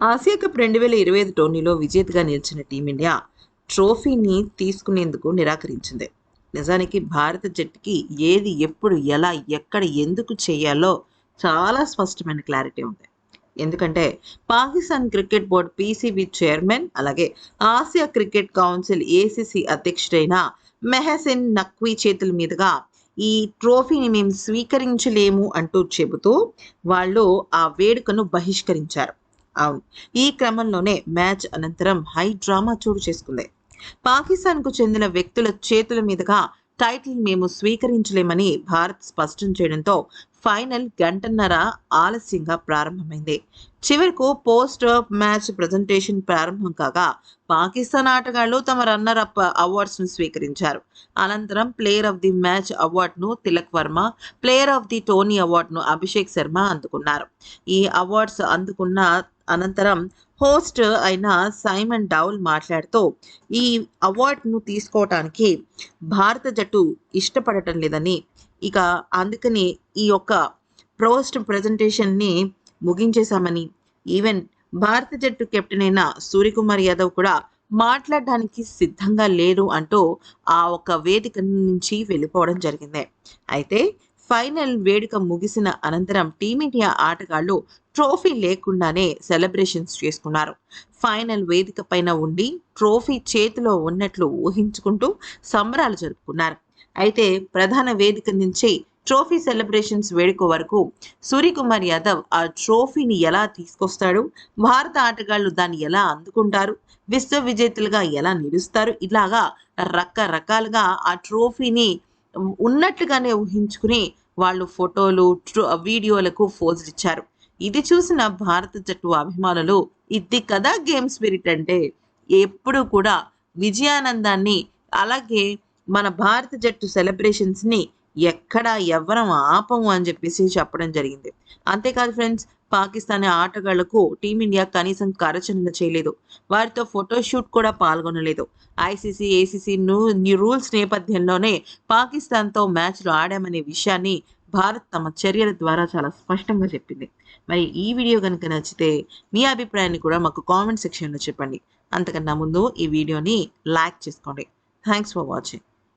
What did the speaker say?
Asia cup రెండు వేల ఇరవై ఐదు టోర్నీలో విజేతగా నిలిచిన టీమిండియా ట్రోఫీని తీసుకునేందుకు నిరాకరించింది. నిజానికి భారత జట్టుకి ఏది ఎప్పుడు ఎలా ఎక్కడ ఎందుకు చేయాలో చాలా స్పష్టమైన క్లారిటీ ఉంది. ఎందుకంటే Pakistan cricket board PCB chairman అలాగే ఆసియా క్రికెట్ కౌన్సిల్ ఏసీసీ అధ్యక్షుడైన మెహసిన్ నక్వీ చేతుల మీదుగా ఈ ట్రోఫీని మేము స్వీకరించలేము అంటూ చెబుతూ వాళ్ళు ఆ వేడుకను బహిష్కరించారు. అవును. ఈ క్రమంలోనే మ్యాచ్ అనంతరం హై డ్రామా చోటు చేసుకుంది. పాకిస్తాన్కు చెందిన వ్యక్తుల చేతుల మీదుగా టైటిల్ మేము స్వీకరించలేమని భారత్ స్పష్టం చేయడంతో ఫైనల్ గంటన్నర ఆలస్యంగా ప్రారంభమైంది. చివరకు పోస్ట్ మ్యాచ్ ప్రజెంటేషన్ ప్రారంభం కాగా పాకిస్తాన్ ఆటగాళ్ళు తమ రన్నర్ అప్ అవార్డ్స్ను స్వీకరించారు. అనంతరం ప్లేయర్ ఆఫ్ ది మ్యాచ్ అవార్డును Tilak Varma player of the tournament అవార్డును అభిషేక్ శర్మ అందుకున్నారు. ఈ అవార్డ్స్ అందుకున్న అనంతరం హోస్ట్ అయిన సైమన్ డౌల్ మాట్లాడుతూ ఈ అవార్డును తీసుకోవటానికి భారత జట్టు ఇష్టపడటం లేదని. ఇక అందుకని ఈ యొక్క పోస్ట్ ప్రజెంటేషన్ని ముగించేశామని. ఈవెన్ భారత జట్టు కెప్టెన్ అయిన సూర్యకుమార్ యాదవ్ కూడా మాట్లాడడానికి సిద్ధంగా లేరు అంటూ ఆ ఒక వేదిక నుంచి వెళ్ళిపోవడం జరిగింది. అయితే ఫైనల్ వేడుక ముగిసిన అనంతరం టీమిండియా ఆటగాళ్ళు ట్రోఫీ లేకుండానే సెలబ్రేషన్స్ చేసుకున్నారు. ఫైనల్ వేదిక పైన ఉండి ట్రోఫీ చేతిలో ఉన్నట్లు ఊహించుకుంటూ సంబరాలు జరుపుకున్నారు. అయితే ప్రధాన వేదిక నుంచి ట్రోఫీ సెలబ్రేషన్స్ వేడుక వరకు సూర్యకుమార్ యాదవ్ ఆ ట్రోఫీని ఎలా తీసుకొస్తాడు? భారత ఆటగాళ్ళు దాన్ని ఎలా అందుకుంటారు? విశ్వ విజేతలుగా ఎలా నిలుస్తారు? ఇలాగా రకరకాలుగా ఆ ట్రోఫీని ఉన్నట్లుగానే ఊహించుకుని వాళ్ళు ఫోటోలు వీడియోలకు ఫోజులు ఇచ్చారు. ఇది చూసిన భారత జట్టు అభిమానులు ఇది కదా గేమ్ స్పిరిట్ అంటే ఎప్పుడు కూడా విజయానందాన్ని అలాగే మన భారత జట్టు సెలబ్రేషన్స్ని ఎక్కడ ఎవరం ఆపము అని చెప్పేసి చెప్పడం జరిగింది. అంతేకాదు ఫ్రెండ్స్ పాకిస్తాన్ ఆటగాళ్ళకు టీమిండియా కనీసం కరచన చేయలేదు. వారితో ఫోటోషూట్ కూడా పాల్గొనలేదు. ఐసీసీ ఏసీసీ రూల్స్ నేపథ్యంలోనే పాకిస్తాన్తో మ్యాచ్లు ఆడామనే విషయాన్ని భారత్ తమ చర్యల ద్వారా చాలా స్పష్టంగా చెప్పింది. మరి ఈ వీడియో కనుక నచ్చితే మీ అభిప్రాయాన్ని కూడా మాకు కామెంట్ సెక్షన్లో చెప్పండి. అంతకన్నా ముందు ఈ వీడియోని లైక్ చేసుకోండి. Thanks for watching